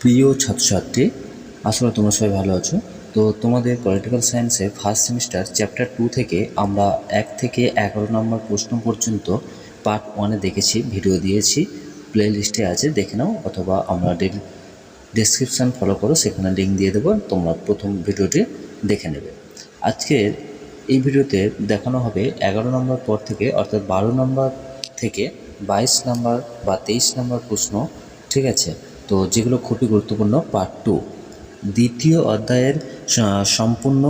প্রিয় ছাত্রছাত্রী আসলে তোমরা সবাই ভালো আছো। তো তোমাদের পলিটিক্যাল সায়েন্সের ফার্স্ট সেমিস্টার চ্যাপ্টার টু থেকে আমরা এক থেকে এগারো নম্বর প্রশ্ন পর্যন্ত পার্ট ওয়ানে দেখেছি ভিডিও দিয়েছি। প্লে লিস্টে আছে, দেখে নাও অথবা আমরা ডেসক্রিপশান ফলো করো, সেখানে লিঙ্ক দিয়ে দেবো, তোমরা প্রথম ভিডিওটি দেখে নেবে। আজকের এই ভিডিওতে দেখানো হবে এগারো নম্বর পর থেকে, অর্থাৎ বারো নম্বর থেকে বাইশ নম্বর বা তেইশ নম্বর প্রশ্ন, ঠিক আছে? তো যেগুলো খুবই গুরুত্বপূর্ণ পার্ট টু দ্বিতীয় অধ্যায়ের সম্পূর্ণ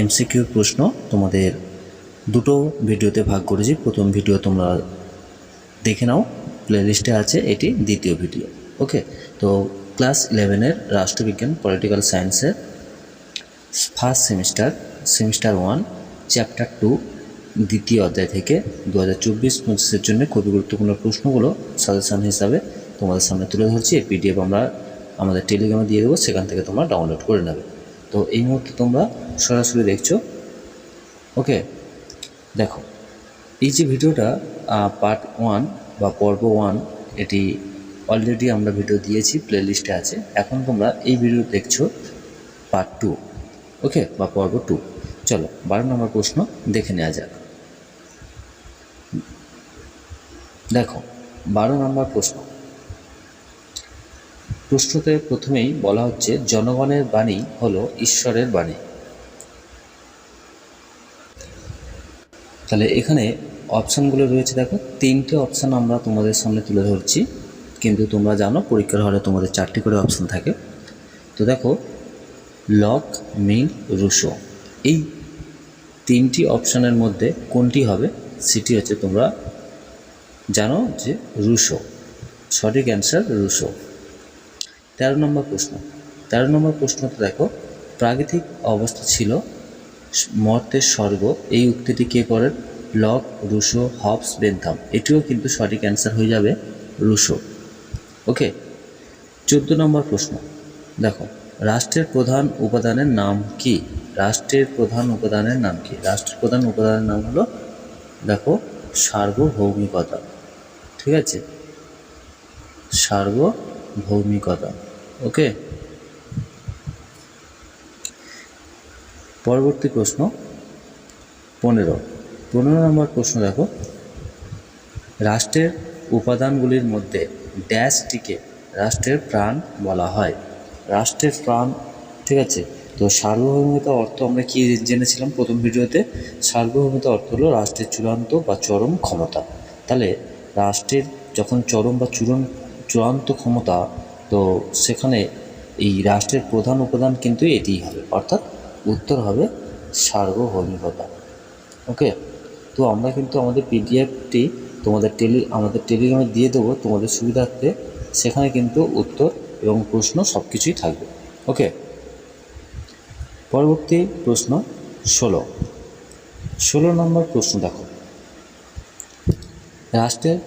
এমসিকিউ প্রশ্ন তোমাদের দুটো ভিডিওতে ভাগ করেছি। প্রথম ভিডিও তোমরা দেখে নাও প্লেলিস্টে আছে, এটি দ্বিতীয় ভিডিও, ওকে? তো ক্লাস ইলেভেনের রাষ্ট্রবিজ্ঞান পলিটিক্যাল সায়েন্সের first semester semester one chapter two দ্বিতীয় অধ্যায় থেকে দু হাজার চব্বিশ পঁচিশের জন্য খুবই গুরুত্বপূর্ণ প্রশ্নগুলো সাজেশন হিসাবে তোমাদের সামনে তুলে ধরছি। এই পিডিএফ আমরা আমাদের টেলিগ্রামে দিয়ে দেবো, সেখান থেকে তোমরা ডাউনলোড করে নেবে। তো এই মুহূর্তে তোমরা সরাসরি দেখছ। ওকে দেখো, এই যে ভিডিওটা পার্ট ওয়ান বা পর্ব ওয়ান এটি অলরেডি আমরা ভিডিও দিয়েছি প্লেলিস্টে আছে। এখন তোমরা এই ভিডিও দেখছ পার্ট টু ওকে বা পর্ব টু চলো, বারো নম্বর প্রশ্ন দেখে নেওয়া যাক। দেখো, বারো নম্বর প্রশ্ন। প্রশ্নতে প্রথমেই বলা হচ্ছে, জনগণের বাণী হলো ঈশ্বরের বাণী। তাহলে এখানে অপশানগুলো রয়েছে, দেখো। তিনটে অপশান আমরা তোমাদের সামনে তুলে ধরছি, কিন্তু তোমরা জানো, পরীক্ষার হলে তোমাদের চারটি করে অপশান থাকে। তো দেখো, লক মিল রুশো। এই তিনটি অপশানের মধ্যে কোনটি হবে সেটি হচ্ছে তোমরা জানো যে রুশো। সঠিক অ্যান্সার রুশো। তেরো নম্বর প্রশ্ন। তেরো নম্বর প্রশ্নতে দেখো প্রাকৃতিক অবস্থা ছিল মর্তের স্বর্গ। এই উক্তিটি কে করেন? Locke, Rousseau, Hobbes, Bentham. এটিও কিন্তু সঠিক অ্যান্সার হয়ে যাবে রুশো। ওকে, চোদ্দ নম্বর প্রশ্ন। দেখো, রাষ্ট্রের প্রধান উপাদানের নাম কি? রাষ্ট্রের প্রধান উপাদানের নাম কি? রাষ্ট্রের প্রধান উপাদানের নাম হলো, দেখো, সার্বভৌমিকতা। ঠিক আছে? সার্বভৌমিকতা। ওকে? পরবর্তী প্রশ্ন, পনেরো। পনেরো নম্বর প্রশ্ন, দেখো, রাষ্ট্রের উপাদানগুলির মধ্যে ড্যাশটিকে রাষ্ট্রের প্রাণ বলা হয়। রাষ্ট্রের প্রাণ, ঠিক আছে? তো সার্বভৌমিকতা অর্থ আমরা কি জেনেছিলাম প্রথম ভিডিওতে? সার্বভৌমিকতা অর্থ হলো রাষ্ট্রের চূড়ান্ত বা চরম ক্ষমতা। তাহলে রাষ্ট্রের যখন চরম বা চূড়ান, চূড়ান্ত ক্ষমতা, তো সেখানে এই রাষ্ট্রের প্রধান উপাদান কিন্তু এটিই হবে। অর্থাৎ উত্তর হবে সার্বভৌমিকতা। ওকে? তো আমরা কিন্তু আমাদের পিডিএফটি তোমাদের টেলি, আমাদের টেলিগ্রামে দিয়ে দেবো তোমাদের সুবিধার্থে। সেখানে কিন্তু উত্তর এবং প্রশ্ন সব কিছুই থাকবে। ওকে? পরবর্তী প্রশ্ন ষোলো। ষোলো নম্বর প্রশ্ন দেখো। রাষ্ট্রের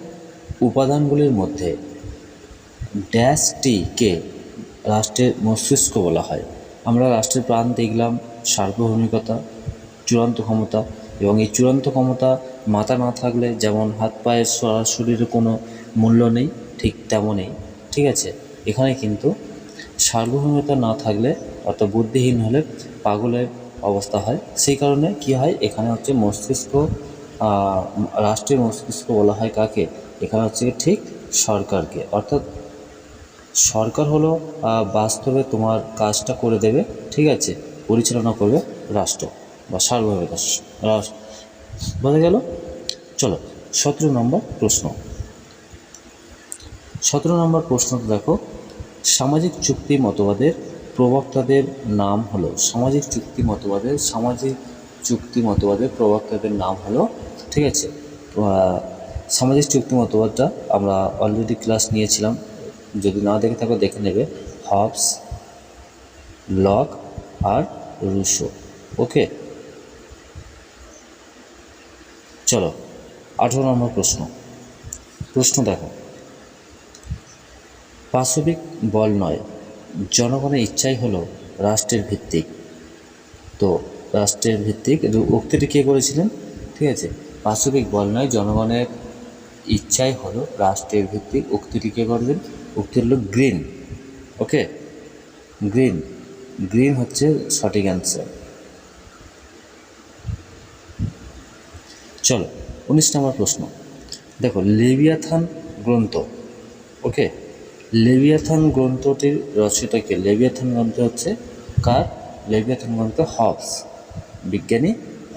উপাদানগুলির মধ্যে ড্যাশটিকে রাষ্ট্রের মস্তিষ্ক বলা হয়। আমরা রাষ্ট্রের প্রাণ দেখলাম, সার্বভৌমিকতা, চূড়ান্ত ক্ষমতা এবং এই চূড়ান্ত ক্ষমতা মাথা না থাকলে যেমন হাত পায়ের সরাসরির কোনো মূল্য নেই, ঠিক তেমনই, ঠিক আছে? এখানে কিন্তু সার্বভৌমিকতা না থাকলে অর্থাৎ বুদ্ধিহীন হলে পাগলের অবস্থা হয়। সেই কারণে কি হয়? এখানে হচ্ছে মস্তিষ্ক আহ, রাষ্ট্রের মস্তিষ্ক বলা হয় কাকে? এখানে হচ্ছে ঠিক সরকারকে। অর্থাৎ সরকার হলো বাস্তবে তোমার কাজটা করে দেবে ঠিক আছে? পরিচালনা করবে রাষ্ট্র বা সার্বভৌমিকতা রাষ্ট্র বোঝা গেল? চলো সতেরো নম্বর প্রশ্ন। সতেরো নম্বর প্রশ্ন দেখো। সামাজিক চুক্তি মতবাদের প্রবক্তাদের নাম হলো, সামাজিক চুক্তি মতবাদের, সামাজিক চুক্তি মতবাদের প্রবক্তাদের নাম হলো, ঠিক আছে? সামাজিক চুক্তি মতবাদটা আমরা অলরেডি ক্লাস নিয়েছিলাম। যদি না দেখে থাকো, দেখে নেবে। হবস লক আর রুশো ওকে চলো, আঠেরো নম্বর প্রশ্ন। প্রশ্ন দেখো। পাশবিক বল নয়, জনগণের ইচ্ছাই হলো রাষ্ট্রের ভিত্তিক। তো রাষ্ট্রের ভিত্তিক উক্তিটি কে করেছিলেন? ঠিক আছে বাস্তবিক বল নয়, জনগণের ইচ্ছাই হলো রাষ্ট্রের ভিত্তিক উক্তিটি কে করবেন? উক্তি হলো গ্রিন। ওকে? গ্রিন। গ্রিন হচ্ছে সঠিক অ্যান্সার। চলো, উনিশ নম্বর প্রশ্ন। দেখো লিবিয়াথান গ্রন্থ। ওকে? লেবিয়াথান গ্রন্থটির রচিত কে? লেবিয়াথান গ্রন্থ হচ্ছে কার? লেবিয়াথান গ্রন্থ হবস। বিজ্ঞানী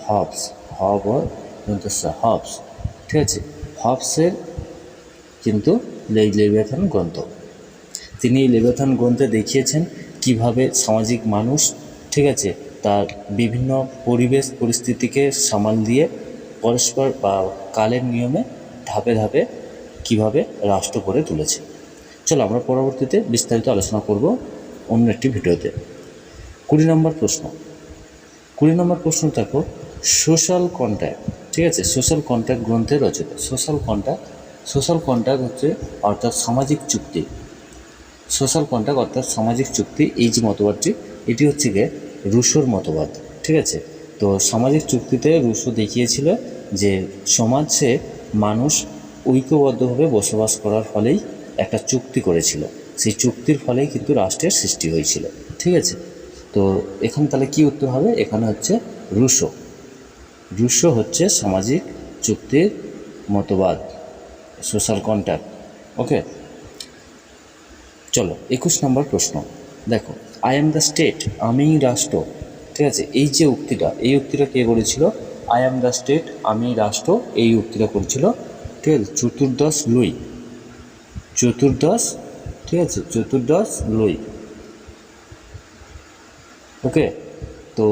হবস। হব গ্রন্থ হবস। ঠিক আছে? হবসের কিন্তু লেবিয়াথান গ্রন্থ। তিনি এই লেবিয়াথান গ্রন্থে দেখিয়েছেন কীভাবে সামাজিক মানুষ, ঠিক আছে, তার বিভিন্ন পরিবেশ পরিস্থিতিকে সামাল দিয়ে পরস্পর বা কালের নিয়মে ধাপে ধাপে কীভাবে রাষ্ট্র করে তুলেছে। চলো আমরা পরবর্তীতে বিস্তারিত আলোচনা করব অন্য একটি ভিডিওতে। কুড়ি নম্বর প্রশ্ন। কুড়ি নম্বর প্রশ্ন দেখো সোশ্যাল কন্ট্যাক্ট ঠিক আছে? সোশ্যাল কন্ট্যাক্ট গ্রন্থে রচিত সোশ্যাল কন্ট্যাক্ট সোশ্যাল কন্ট্যাক্ট হচ্ছে অর্থাৎ সামাজিক চুক্তি। সোশ্যাল কন্ট্যাক্ট অর্থাৎ সামাজিক চুক্তি, এই যে মতবাদটি, এটি হচ্ছে গিয়ে রুশোর মতবাদ, ঠিক আছে? তো সামাজিক চুক্তিতে রুশো দেখিয়েছিল যে সমাজে মানুষ ঐক্যবদ্ধভাবে বসবাস করার ফলেই একটা চুক্তি করেছিল। সেই চুক্তির ফলেই কিন্তু রাষ্ট্রের সৃষ্টি হয়েছিল। ঠিক আছে? তো এখানে তাহলে কি উত্তর হবে? এখানে হচ্ছে রুশো। রুশো হচ্ছে সামাজিক চুক্তির মতবাদ সোশ্যাল কন্ট্যাক্ট ওকে চলো, একুশ নম্বর প্রশ্ন। দেখো আই এম দ্য স্টেট আমি রাষ্ট্র। ঠিক আছে? এই যে উক্তিটা, এই উক্তিটা কে করেছিল? আই এম দ্য স্টেট আমি রাষ্ট্র, এই উক্তিটা করেছিল। ঠিক আছে? চতুর্দশ লুই। চতুর্দশ, ঠিক আছে? চতুর্দশ লুই। ওকে? তো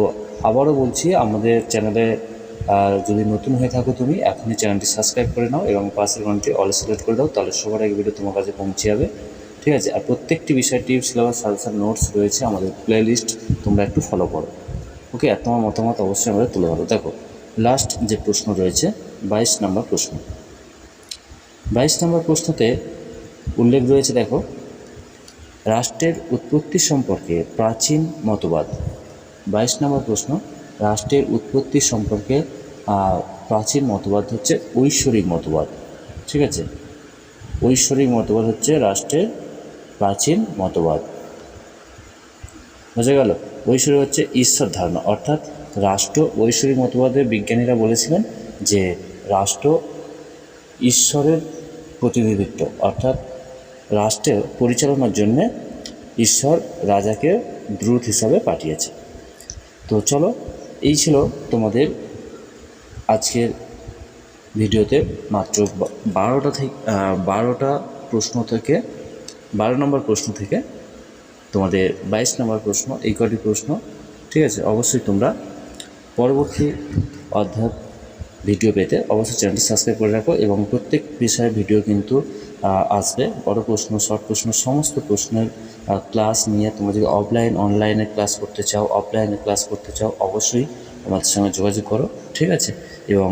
আবারও বলছি, আমাদের চ্যানেলে যদি নতুন হয়ে থাকো তুমি, এখনই চ্যানেলটি সাবস্ক্রাইব করে নাও এবং পাশের ঘন্টি অল সিলেক্ট করে দাও, তাহলে সবার আগে ভিডিও তোমার কাছে পৌঁছে যাবে, ঠিক আছে? আর প্রত্যেকটি বিষয়, টিপস, সিলেবাস, সাজেশন, নোটস রয়েছে আমাদের প্লে লিস্ট তোমরা একটু ফলো করো, ওকে? আর তোমার মতামত অবশ্যই আমরা তুলে ধরো। দেখো লাস্ট যে প্রশ্ন রয়েছে, বাইশ নম্বর প্রশ্ন। বাইশ নম্বর প্রশ্নতে উল্লেখ রয়েছে, দেখো, রাষ্ট্রের উৎপত্তি সম্পর্কে প্রাচীন মতবাদ। বাইশ নম্বর প্রশ্ন, রাষ্ট্রের উৎপত্তি সম্পর্কে প্রাচীন মতবাদ হচ্ছে ঐশ্বরিক মতবাদ। ঠিক আছে? ঐশ্বরিক মতবাদ হচ্ছে রাষ্ট্রের প্রাচীন মতবাদ। বোঝা গেল? ঐশ্বরিক হচ্ছে ঈশ্বর ধারণা। অর্থাৎ রাষ্ট্র ঐশ্বরিক মতবাদে বিজ্ঞানীরা বলেছিলেন যে রাষ্ট্র ঈশ্বরের প্রতিনিধিত্ব। অর্থাৎ রাষ্ট্রের পরিচালনার জন্যে ঈশ্বর রাজাকে দ্রুত হিসাবে পাঠিয়েছে। তো চলো, এই ছিল তোমাদের আজকের ভিডিওতে মাত্র বারোটা থেকে বারোটা প্রশ্ন থেকে, বারো নম্বর প্রশ্ন থেকে তোমাদের বাইশ নম্বর প্রশ্ন, এই কটি প্রশ্ন, ঠিক আছে? অবশ্যই তোমরা পরবর্তী অধ্যায় ভিডিও পেতে অবশ্যই চ্যানেলটি সাবস্ক্রাইব করে রাখো এবং প্রত্যেক বিষয়ে ভিডিও কিন্তু আসবে। বড় প্রশ্ন, শর্ট প্রশ্ন, সমস্ত প্রশ্নের ক্লাস নিয়ে তোমরা যদি অফলাইন অনলাইনে ক্লাস করতে চাও অফলাইনে ক্লাস করতে চাও, অবশ্যই আমাদের সঙ্গে যোগাযোগ করো, ঠিক আছে? এবং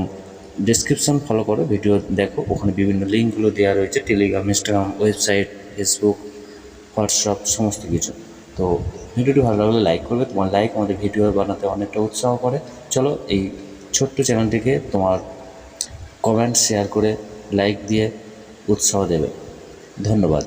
ডেসক্রিপশন ফলো করো, ভিডিও দেখো। ওখানে বিভিন্ন লিঙ্কগুলো দেওয়া রয়েছে Telegram Instagram website Facebook WhatsApp সমস্ত কিছু। তো ভিডিওটি ভালো লাগলে লাইক করবে। তোমার লাইক আমাদের ভিডিও বানাতে অনেকটা উৎসাহ করে। চলো এই ছোট্ট চ্যানেলটিকে তোমার কমেন্ট শেয়ার করে লাইক দিয়ে উৎসাহ দেবে। ধন্যবাদ।